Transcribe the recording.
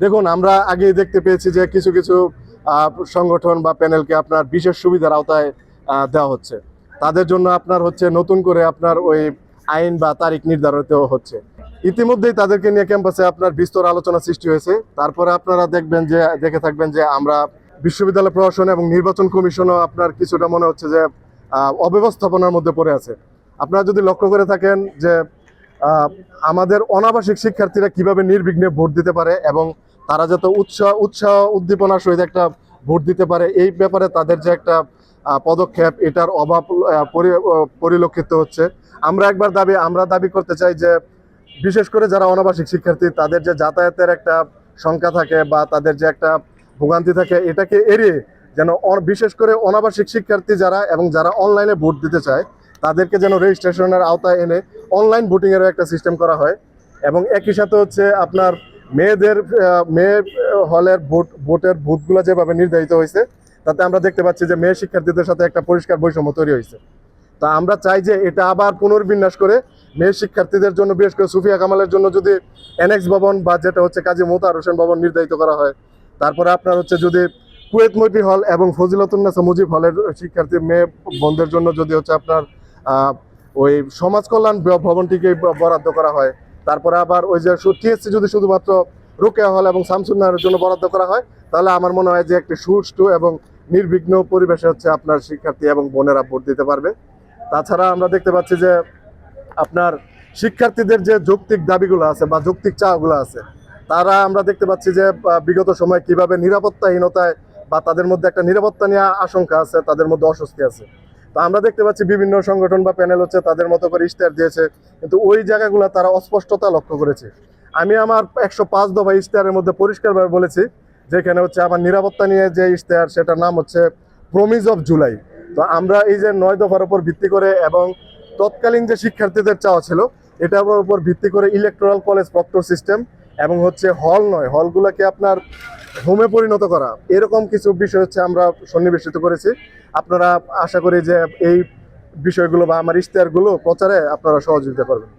দেখুন, আমরা আগেই দেখতে পেয়েছি যে কিছু কিছু সংগঠন বা প্যানেলকে আপনার বিশেষ সুবিধার আওতায় দেওয়া হচ্ছে। তাদের জন্য আপনার হচ্ছে নতুন করে আপনার ওই আইন বা তারিখ নির্ধারিত হচ্ছে। ইতিমধ্যেই তাদেরকে নিয়ে ক্যাম্পাসে আপনার বিস্তর আলোচনা সৃষ্টি হয়েছে। তারপরে আপনারা দেখবেন যে, দেখে থাকবেন যে আমরা বিশ্ববিদ্যালয় প্রশাসন এবং নির্বাচন কমিশনও আপনার কিছুটা মনে হচ্ছে যে অব্যবস্থাপনার মধ্যে পড়ে আছে। আপনারা যদি লক্ষ্য করে থাকেন যে আমাদের অনাবাসিক শিক্ষার্থীরা কীভাবে নির্বিঘ্নে ভোট দিতে পারে এবং তারা যাতে উৎসাহ উৎসাহ উদ্দীপনার সহিত একটা ভোট দিতে পারে, এই ব্যাপারে তাদের যে একটা পদক্ষেপ, এটার অভাব পরিলক্ষিত হচ্ছে। আমরা একবার দাবি, আমরা দাবি করতে চাই যে, বিশেষ করে যারা অনাবাসিক শিক্ষার্থী, তাদের যে যাতায়াতের একটা সংখ্যা থাকে বা তাদের যে একটা ভোগান্তি থাকে, এটাকে এড়িয়ে যেন বিশেষ করে অনাবাসিক শিক্ষার্থী যারা এবং যারা অনলাইনে ভোট দিতে চায়, তাদেরকে যেন রেজিস্ট্রেশনের আওতায় এনে অনলাইন ভোটিংয়েরও একটা সিস্টেম করা হয়। এবং একই সাথে হচ্ছে আপনার মেয়েদের মেয়ে হলের ভোট, ভোটের বুথগুলো যেভাবে নির্ধারিত হয়েছে, তাতে আমরা দেখতে পাচ্ছি যে মেয়ে শিক্ষার্থীদের সাথে একটা পরিষ্কার বৈষম্য তৈরি হয়েছে। তা আমরা চাই যে এটা আবার পুনর্বিন্যাস করে মেয়ে শিক্ষার্থীদের জন্য, বিশেষ করে সুফিয়া কামালের জন্য যদি এনএক্স ভবন বা যেটা হচ্ছে কাজী মোতার হোসেন ভবন নির্ধারিত করা হয়, তারপরে আপনার হচ্ছে যদি কুয়েত মৈত্রী হল এবং ফজিলতুন্নাসা মুজিব হলের শিক্ষার্থী মেয়ে বন্ধের জন্য যদি হচ্ছে আপনার ওই সমাজ কল্যাণ ভবনটিকে বরাদ্দ করা হয় তারপরে আবার ওই যে টিএসসি যদি শুধুমাত্র রোকেয়া হল এবং শামসুন্নাহের জন্য বরাদ্দ করা হয়, তাহলে আমার মনে হয় যে একটি সুষ্ঠু এবং নির্বিঘ্ন পরিবেশে হচ্ছে আপনার শিক্ষার্থী এবং বোনেরা ভোট দিতে পারবে। তাছাড়া আমরা দেখতে পাচ্ছি যে আপনার শিক্ষার্থীদের যে যৌক্তিক দাবিগুলো আছে বা যৌক্তিক চাওয়াগুলো আছে, তারা আমরা দেখতে পাচ্ছি যে বিগত সময় কীভাবে নিরাপত্তাহীনতায় বা তাদের মধ্যে একটা নিরাপত্তা নেওয়া আশঙ্কা আছে, তাদের মধ্যে অস্বস্তি আছে। তো আমরা দেখতে পাচ্ছি বিভিন্ন সংগঠন বা প্যানেল হচ্ছে তাদের মতো করে ইশতেহার দিয়েছে, কিন্তু ওই জায়গাগুলো তারা অস্পষ্টতা লক্ষ্য করেছে। আমি আমার একশো পাঁচ দফা ইশতেহারের মধ্যে পরিষ্কারভাবে বলেছি, যেখানে হচ্ছে আমার নিরাপত্তা নিয়ে যে ইশতেহার, সেটার নাম হচ্ছে প্রমিজ অফ জুলাই তো আমরা এই যে নয় দফার উপর ভিত্তি করে এবং তৎকালীন যে শিক্ষার্থীদের চাওয়া ছিল, এটার উপর ভিত্তি করে ইলেকট্রাল কলেজ প্রক্টর সিস্টেম এবং হচ্ছে হল নয় হলগুলোকে আপনার হোমে পরিণত করা। এরকম কিছু বিষয় হচ্ছে আমরা সন্নিবেশিত করেছি। আপনারা আশা করি যে এই বিষয়গুলো বা আমার ইশতেহারগুলো প্রচারে আপনারা সহযোগিতা করবেন।